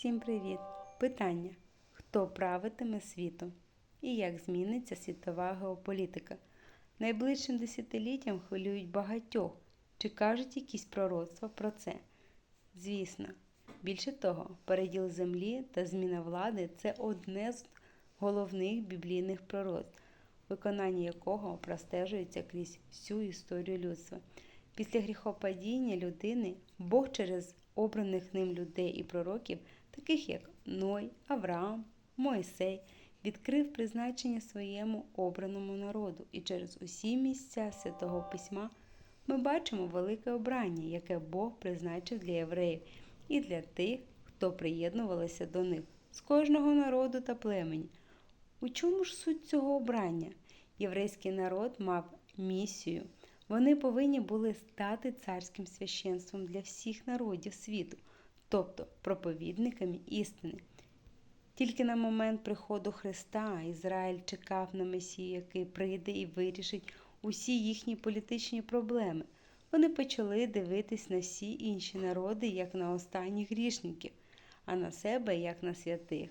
Всім привіт! Питання: хто правитиме світом і як зміниться світова геополітика? Найближчим десятиліттям хвилюють багатьох. Чи кажуть якісь пророцтва про це? Звісно, більше того, переділ землі та зміна влади це одне з головних біблійних пророцтв, виконання якого простежується крізь всю історію людства. Після гріхопадіння людини Бог через обраних ним людей і пророків, таких як Ной, Авраам, Моїсей, відкрив призначення своєму обраному народу, і через усі місця святого письма ми бачимо велике обрання, яке Бог призначив для євреїв і для тих, хто приєднувалися до них з кожного народу та племені. У чому ж суть цього обрання? Єврейський народ мав місію. Вони повинні були стати царським священством для всіх народів світу, тобто проповідниками істини. Тільки на момент приходу Христа Ізраїль чекав на Месію, який прийде і вирішить усі їхні політичні проблеми. Вони почали дивитись на всі інші народи як на останніх грішників, а на себе як на святих.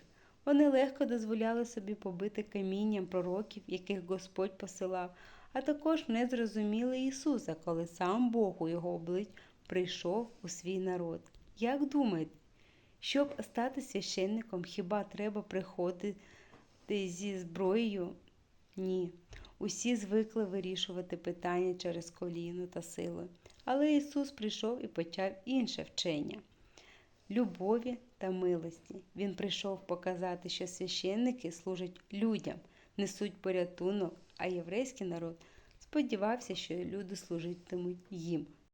Вони легко дозволяли собі побити камінням пророків, яких Господь посилав, а також не зрозуміли Ісуса, коли сам Бог у його облич прийшов у свій народ. Як думаєте, щоб стати священником, хіба треба приходити зі зброєю? Ні. Усі звикли вирішувати питання через коліно та силу. Але Ісус прийшов і почав інше вчення любові та милості. Він прийшов показати, що священники служать людям, несуть порятунок, а єврейський народ сподівався, що люди служитимуть їм.